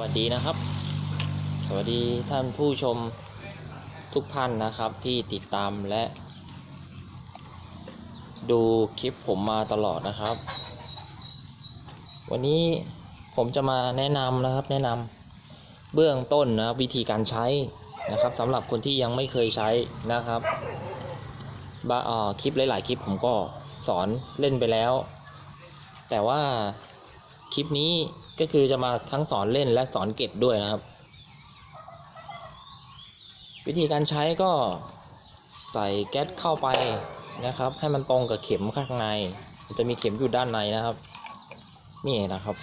วัสดีนะครับ สวัสดีท่านผู้ชมทุกท่านนะครับที่ติดตามและ ดูคลิปผมมาตลอดนะครับ วันนี้ผมจะมาแนะนำนะครับ แนะนำเบื้องต้นนะครับวิธีการใช้นะครับสำหรับคนที่ยังไม่เคยใช้นะครับบาอ่อคลิปหลาย ๆ คลิปผมก็สอนเล่นไปแล้ว แต่ว่าคลิปนี้ ก็คือจะมาทั้งสอนเล่นและสอนเก็บด้วยนะครับ วิธีการใช้ก็ใส่แก๊สเข้าไปนะครับ ให้มันตรงกับเข็มข้างในมันจะมีเข็มอยู่ด้านในนะครับ นี่นะครับ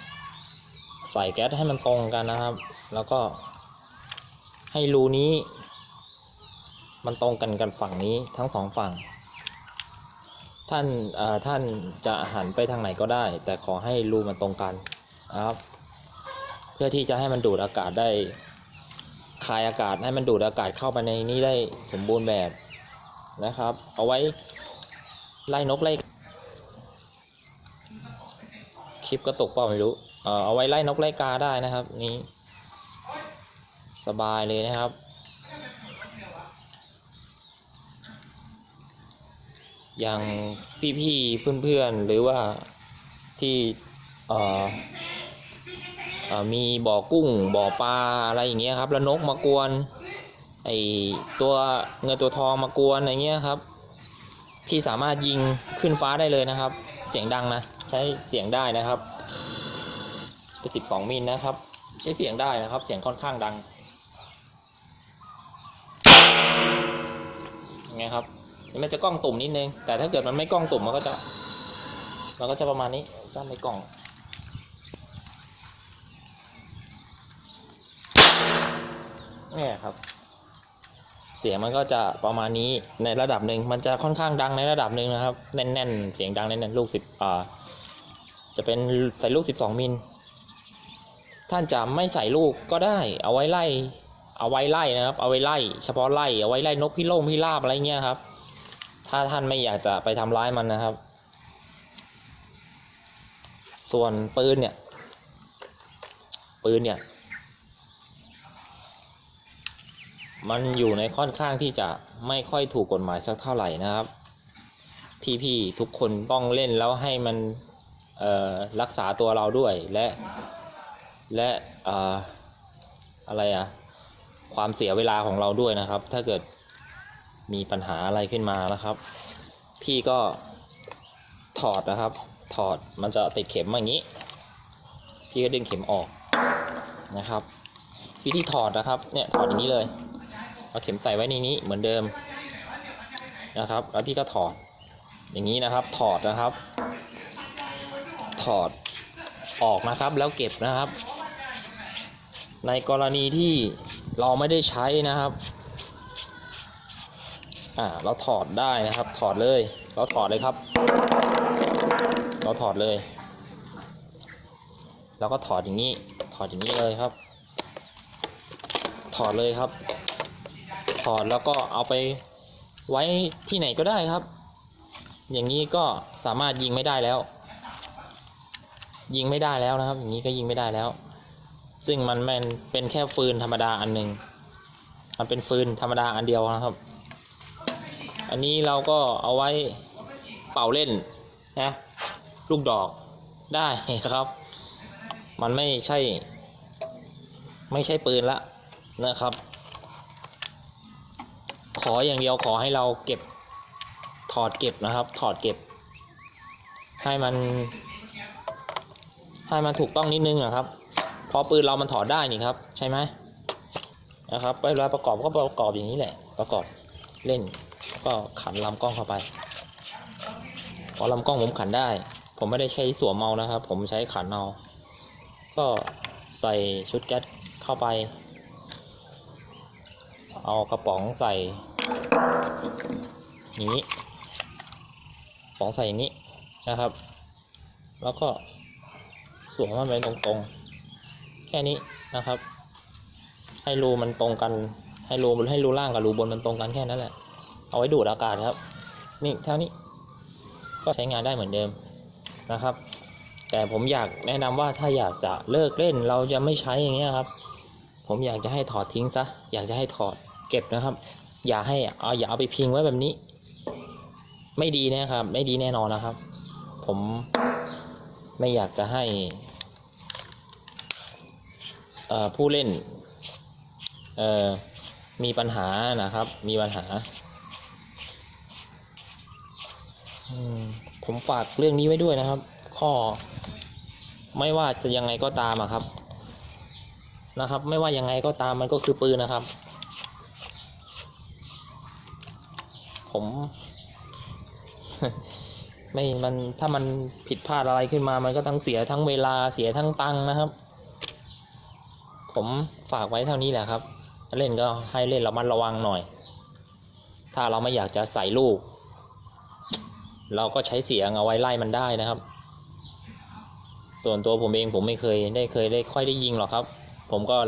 ใส่แก๊สให้มันตรงกันนะครับ แล้วก็ให้รูนี้ มันตรงกันกันฝั่งนี้ทั้งสองฝั่ง ท่านท่านจะหันไปทางไหนก็ได้ แต่ขอให้รูมันตรงกัน นะครับ เพื่อที่จะให้มันดูดอากาศได้คายอากาศให้มันดูดอากาศเข้าไปในนี้ได้สมบูรณ์แบบนะครับ เอาไว้ไล่นกไล่คลิปก็ตกเปล่าไม่รู้เออเอาไว้ไล่นกไล่กาได้นะครับ นี้ สบายเลยนะครับอย่างพี่ๆเพื่อนๆหรือว่าที่เออ มีบ่อกุ้งบ่อปลาอะไรอย่างเงี้ยครับ แล้วนกมากวนไอตัวเงินตัวทองมากวนอะไรเงี้ยครับ พี่สามารถยิงขึ้นฟ้าได้เลยนะครับ เสียงดังนะ ใช้เสียงได้นะครับเป็นสิบสองมิลนะครับ ใช้เสียงได้นะครับ เสียงค่อนข้างดังยังไงครับมันจะกล้องตุ่มนิดนึง แต่ถ้าเกิดมันไม่กล้องตุ่มมันก็จะ มันก็จะประมาณนี้ด้านในกล่อง เนี่ยครับ เสียงมันก็จะประมาณนี้ในระดับหนึ่งมันจะค่อนข้างดังในระดับหนึ่งนะครับ แน่นๆ เสียงดังแน่นๆลูกสิบอ่าจะเป็นใส่ลูกสิบสองมิลท่านจะไม่ใส่ลูกก็ได้ เอาไว้ไล่ เอาไว้ไล่นะครับ เอาไว้ไล่ เฉพาะไล่เอาไว้ไล่นกพิโล่งพิราบอะไรเงี้ยครับ ถ้าท่านไม่อยากจะไปทำร้ายมันนะครับ ส่วนปืนเนี่ย ปืนเนี่ย มันอยู่ในค่อนข้างที่จะไม่ค่อยถูกกฎหมายสักเท่าไหร่นะครับ พี่ๆทุกคนต้องเล่นแล้วให้มันรักษาตัวเราด้วยและและออะไรอะความเสียเวลาของเราด้วยนะครับ ถ้าเกิดมีปัญหาอะไรขึ้นมานะครับ พี่ก็ถอดนะครับ ถอดมันจะติดเข็มอย่างนี้ พี่ก็ดึงเข็มออกนะครับ วิธีถอดนะครับเนี่ยถอดอย่างนี้เลย เอาเข็มใส่ไว้ในนี้เหมือนเดิมนะครับ แล้วพี่ก็ถอดอย่างนี้นะครับ ถอดนะครับ ถอดออกนะครับแล้วเก็บนะครับ ในกรณีที่เราไม่ได้ใช้นะครับอ่าเราถอดได้นะครับ ถอดเลย เราถอดเลยครับ เราถอดเลยแล้วก็ถอดอย่างนี้ ถอดอย่างนี้เลยครับ ถอดเลยครับ ถอดแล้วก็เอาไปไว้ที่ไหนก็ได้ครับ อย่างนี้ก็สามารถยิงไม่ได้แล้ว ยิงไม่ได้แล้วนะครับ อย่างนี้ก็ยิงไม่ได้แล้ว ซึ่งมันเป็นแค่ฟืนธรรมดาอันหนึ่งมันเป็นฟืนธรรมดาอันเดียวนะครับ อันนี้เราก็เอาไว้เป่าเล่นนะลูกดอกได้ครับ มันไม่ใช่ ไม่ใช่ปืนละนะครับ ขออย่างเดียวขอให้เราเก็บถอดเก็บนะครับ ถอดเก็บ ให้มัน ให้มันถูกต้องนิดนึงนะครับ พอปืนเรามันถอดได้นี่ครับ ใช่ไหมนะครับเวลาประกอบก็ประกอบอย่างนี้แหละ ประกอบเล่นก็ขันลำกล้องเข้าไปพอลำกล้องผมขันได้ ผมไม่ได้ใช้สวมเมานะครับ ผมใช้ขันเอาก็ใส่ชุดแก๊สเข้าไป เอากระป๋องใส่ นี้กระป๋องใส่นี้นะครับ แล้วก็สวมมันไปตรงๆ แค่นี้นะครับ ให้รูมันตรงกัน ให้รูให้รูล่างกับรูบนมันตรงกันแค่นั้นแหละ เอาไว้ดูดอากาศครับ นี่เท่านี้ ก็ใช้งานได้เหมือนเดิมนะครับ แต่ผมอยากแนะนำว่าถ้าอยากจะเลิกเล่นเราจะไม่ใช้อย่างเงี้ยครับ ผมอยากจะให้ถอดทิ้งซะ อยากจะให้ถอดเก็บนะครับ อย่าให้เอาอย่าเอาไปพิงไว้แบบนี้ ไม่ดีนะครับ ไม่ดีแน่นอนนะครับ ผมไม่อยากจะให้เอ่อผู้เล่นเอ่อมีปัญหานะครับ มีปัญหา ผมฝากเรื่องนี้ไว้ด้วยนะครับ ข้อไม่ว่าจะยังไงก็ตามอะครับนะครับ ไม่ว่ายังไงก็ตามมันก็คือปืนนะครับ ผม ไม่มันถ้ามันผิดพลาดอะไรขึ้นมา มันก็ต้องเสียทั้งเวลาเสียทั้งตังค์นะครับ ผมฝากไว้เท่านี้แหละครับ เล่นก็ให้เล่นระมัดระวังหน่อย ถ้าเราไม่อยากจะใส่ลูก เราก็ใช้เสียงเอาไว้ไล่มันได้นะครับ ส่วนตัวผมเองผมไม่เคย ได้เคยได้ค่อยได้ยิงหรอกครับ ผมก็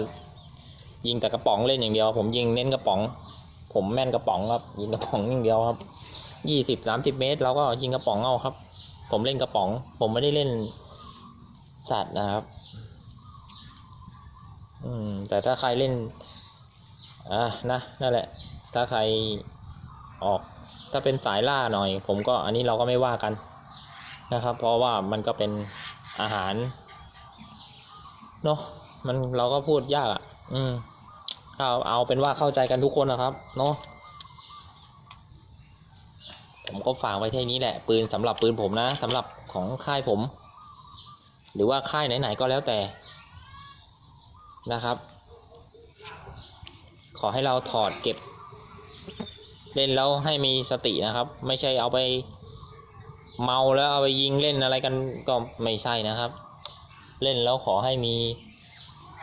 ยิงแต่กระป๋องเล่นอย่างเดียว ผมยิงเน้นกระป๋อง ผมแม่นกระป๋องครับยิงกระป๋องอย่างเดียวครับยี่สิบสามสิบเมตรเราก็ยิงกระป๋องเอาครับ ผมเล่นกระป๋อง ผมไม่ได้เล่นสัตว์นะครับ อืม แต่ถ้าใครเล่น อะนะนั่นแหละ ถ้าใครออก ถ้าเป็นสายล่าหน่อย ผมก็อันนี้เราก็ไม่ว่ากันนะครับ เพราะว่ามันก็เป็นอาหาร เนาะมันเราก็พูดยากอะ อืม เอาเอาเป็นว่าเข้าใจกันทุกคนนะครับ เนาะผมก็ฝากไว้ที่นี้แหละ ปืนสำหรับปืนผมนะสำหรับของค่ายผม หรือว่าค่ายไหนๆก็แล้วแต่นะครับ ขอให้เราถอดเก็บ เล่นแล้วให้มีสตินะครับ ไม่ใช่เอาไปเมาแล้วเอาไปยิงเล่นอะไรกันก็ไม่ใช่นะครับ เล่นแล้วขอให้มี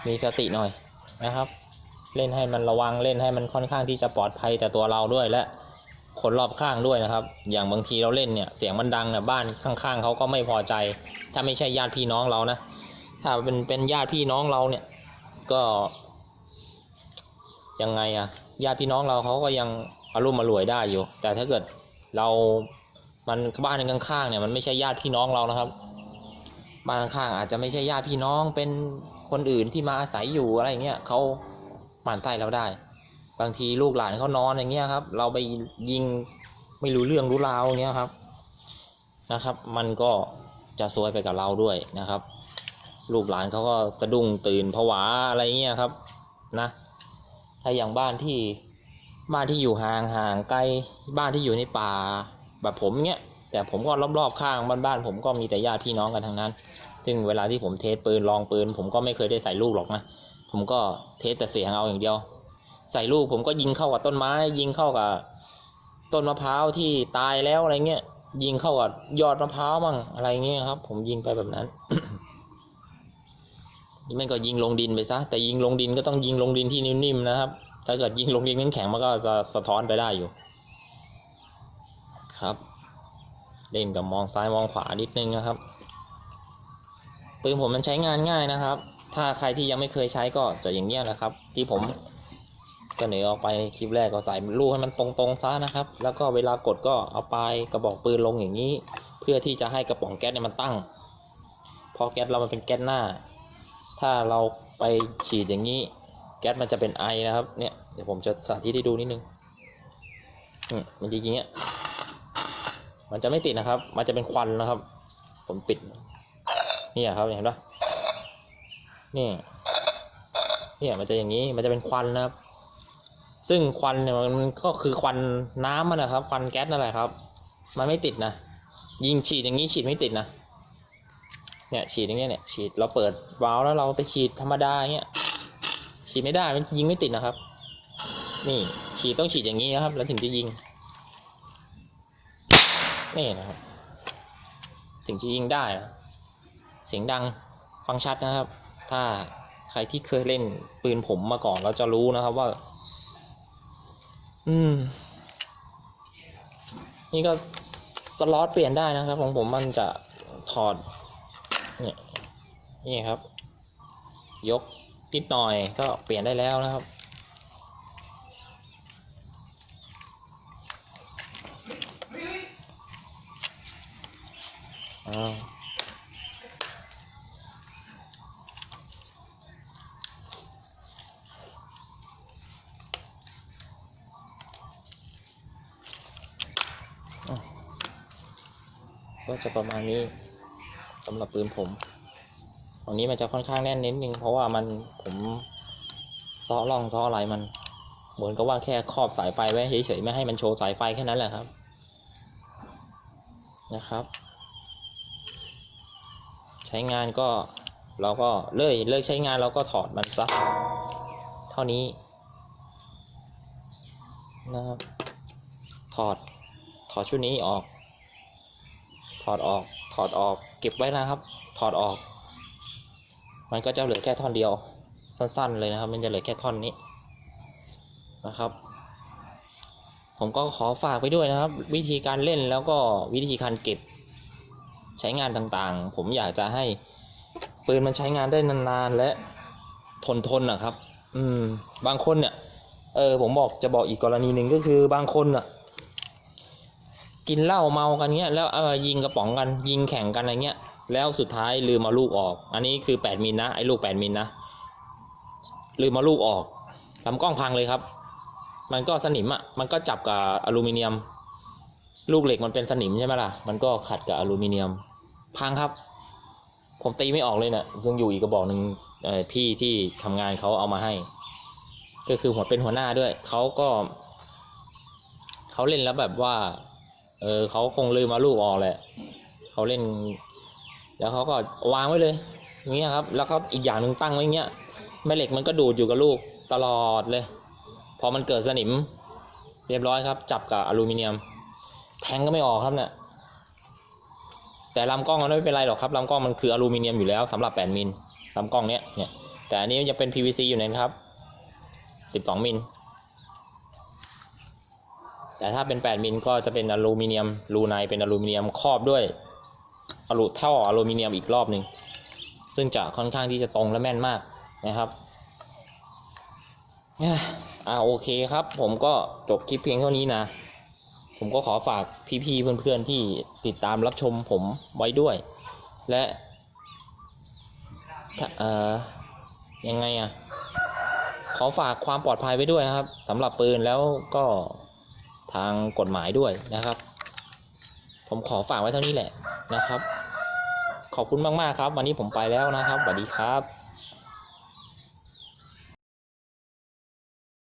มีสติหน่อยนะครับ เล่นให้มันระวังเล่นให้มันค่อนข้างที่จะปลอดภัยแต่ตัวเราด้วยและคนรอบข้างด้วยนะครับ อย่างบางทีเราเล่นเนี่ยเสียงมันดังเนี่ยบ้านข้างๆเขาก็ไม่พอใจ ถ้าไม่ใช่ญาติพี่น้องเรานะ ถ้าเป็นเป็นญาติพี่น้องเราเนี่ยก็ยังไงอะญาติพี่น้องเราเขาก็ยังอารมณ์มารวยได้อยู่ แต่ถ้าเกิดเรามันบ้านข้างๆเนี่ยมันไม่ใช่ญาติพี่น้องเรานะครับ บ้านข้างๆอาจจะไม่ใช่ญาติพี่น้องเป็นคนอื่นที่มาอาศัยอยู่อะไรอย่างเงี้ยเขา หมั่นไส้เราได้ บางทีลูกหลานเขานอนอย่างเงี้ยครับ เราไปยิงไม่รู้เรื่องรู้ราวอย่างเงี้ยครับนะครับ มันก็จะซวยไปกับเราด้วยนะครับ ลูกหลานเขาก็กระดุ้งตื่นผวาอะไรเงี้ยครับนะถ้าอย่างบ้านที่บ้านที่อยู่ห่างห่างไกลบ้านที่อยู่ในป่าแบบผมเงี้ยแต่ผมก็รอบๆข้างบ้านบ้านผมก็มีแต่ญาติพี่น้องกันทั้งนั้น ซึ่งเวลาที่ผมเทสปืนลองปืน ผมก็ไม่เคยได้ใส่ลูกหรอกนะ ผมก็เทสแต่เสียงเอาอย่างเดียว ใส่ลูกผมก็ยิงเข้ากับต้นไม้ ยิงเข้ากับต้นมะพร้าวที่ตายแล้วอะไรเงี้ยยิงเข้ากับยอดมะพร้าวมั่งอะไรเงี้ยครับ ผมยิงไปแบบนั้นนี่มันก็ยิงลงดินไปซะแต่ยิงลงดินก็ต้องยิงลงดินที่นิ่มๆนะครับ ถ้าเกิดยิงลงดินแข็งมันก็จะสะท้อนไปได้อยู่ ครับ เล่นกับมองซ้ายมองขวานิดนึงนะครับปืนผมมันใช้งานง่ายนะครับ ถ้าใครที่ยังไม่เคยใช้ก็จะอย่างเงี้ยแหละครับ ที่ผมเสนอออกไปคลิปแรกก็ใส่ลูกให้มันตรงๆซะนะครับ แล้วก็เวลากดก็เอาปลายกระบอกปืนลงอย่างนี้ เพื่อที่จะให้กระป๋องแก๊สเนี่ยมันตั้งเพราะแก๊สเรามันเป็นแก๊สหน้า ถ้าเราไปฉีดอย่างนี้ แก๊สมันจะเป็นไอนะครับ เนี่ยเดี๋ยวผมจะสาธิตให้ดูนิดนึงอืมมันจะอย่างเงี้ย มันจะไม่ติดนะครับ มันจะเป็นควันนะครับ ผมปิด เนี่ยครับเห็นปะ นี่เนี่ยมันจะอย่างนี้มันจะเป็นควันนะครับ ซึ่งควันเนี่ยมันก็คือควันน้ำมันนะครับ ควันแก๊สนั่นแหละครับ มันไม่ติดนะยิงฉีดอย่างนี้ฉีดไม่ติดนะเนี่ยฉีดอย่างเงี้ยเนี่ยฉีดเราเปิดวาล์วแล้วเราไปฉีดธรรมดาอย่างเงี้ยฉีดไม่ได้มันยิงไม่ติดนะครับ นี่ฉีดต้องฉีดอย่างนี้นะครับ แล้วถึงจะยิงนี่นะครับ ถึงจะยิงได้นะเสียงดังฟังชัดนะครับ ถ้าใครที่เคยเล่นปืนผมมาก่อนเราจะรู้นะครับว่า อืม นี่ก็สล็อตเปลี่ยนได้นะครับ ของผมมันจะถอด เนี่ยนี่ครับ ยกนิดหน่อยก็เปลี่ยนได้แล้วนะครับอ่า ก็จะประมาณนี้สำหรับปืนผมตรงนี้มันจะค่อนข้างแน่นนิดนึงเพราะว่ามันผมซ้อร่องซ้ออะไรมัน เหมือนกับว่าแค่ครอบสายไฟไว้เฉยๆไม่ให้มันโชว์สายไฟแค่นั้นแหละครับ นะครับ ใช้งานก็เราก็เลิกเลิกใช้งานเราก็ถอดมันซะเท่านี้นะครับถอดถอดชุดนี้ออก ถอดออก ถอดออก เก็บไว้นะครับ ถอดออก มันก็จะเหลือแค่ท่อนเดียว สั้นๆเลยนะครับ มันจะเหลือแค่ท่อนนี้นะครับ ผมก็ขอฝากไปด้วยนะครับ วิธีการเล่นแล้วก็วิธีการเก็บใช้งานต่างๆ ผมอยากจะให้ปืนมันใช้งานได้นานๆและทนทนนะครับ อืม บางคนเนี่ย เออ ผมบอกจะบอกอีกกรณีหนึ่งก็คือบางคนอะ กินเหล้าเมากันเงี้ยแล้วเออยิงกระป๋องกัน ยิงแข่งกันอะไรเงี้ย แล้วสุดท้ายลืมเอาลูกออก อันนี้คือแปดมิลนะไอ้ลูกแปดมิลนะลืมเอาลูกออกลำกล้องพังเลยครับ มันก็สนิมอะมันก็จับกับอลูมิเนียม ลูกเหล็กมันเป็นสนิมใช่ไหมล่ะมันก็ขัดกับอลูมิเนียม พังครับ ผมตีไม่ออกเลยเนะ่ะยังอยู่อีกกระบอกหนึ่งพี่ที่ทำงานเขาเอามาให้ ก็คือหัวเป็นหัวหน้าด้วยเขาก็เขาเล่นแล้วแบบว่า เออเขาคงลืมมาลูกออกแหละเขาเล่น แล้วเขาก็วางไว้เลยอย่างเงี้ยครับ แล้วเขาอีกอย่างหนึ่งตั้งไว้อย่างเงี้ยแม่เหล็กมันก็ดูดอยู่กับลูกตลอดเลย พอมันเกิดสนิม เรียบร้อยครับ จับกับอลูมิเนียม แทงก็ไม่ออกครับเนี่ยแต่ลำกล้องมันไม่เป็นไรหรอกครับลำกล้องมันคืออลูมิเนียมอยู่แล้วสำหรับ 8 มิลลำกล้องเนี้ยเนี่ยแต่อันนี้มันจะเป็น PVC อยู่นะครับ 12 มิล แต่ถ้าเป็น 8 มิลก็จะเป็นอลูมิเนียมรูในเป็นอลูมิเนียมครอบด้วยอลูท่าอลูมิเนียมอีกรอบหนึ่งซึ่งจะค่อนข้างที่จะตรงและแม่นมากนะครับอ่าโอเคครับ ผมก็จบคลิปเพียงเท่านี้นะ ผมก็ขอฝากพี่ๆเพื่อนๆที่ติดตามรับชมผมไว้ด้วย และถ้าเอ่อยังไงอะขอฝากความปลอดภัยไว้ด้วยนะครับสำหรับปืนแล้วก็ ทางกฎหมายด้วยนะครับ ผมขอฝากไว้เท่านี้แหละนะครับ ขอบคุณมากๆครับ วันนี้ผมไปแล้วนะครับสวัสดีครับ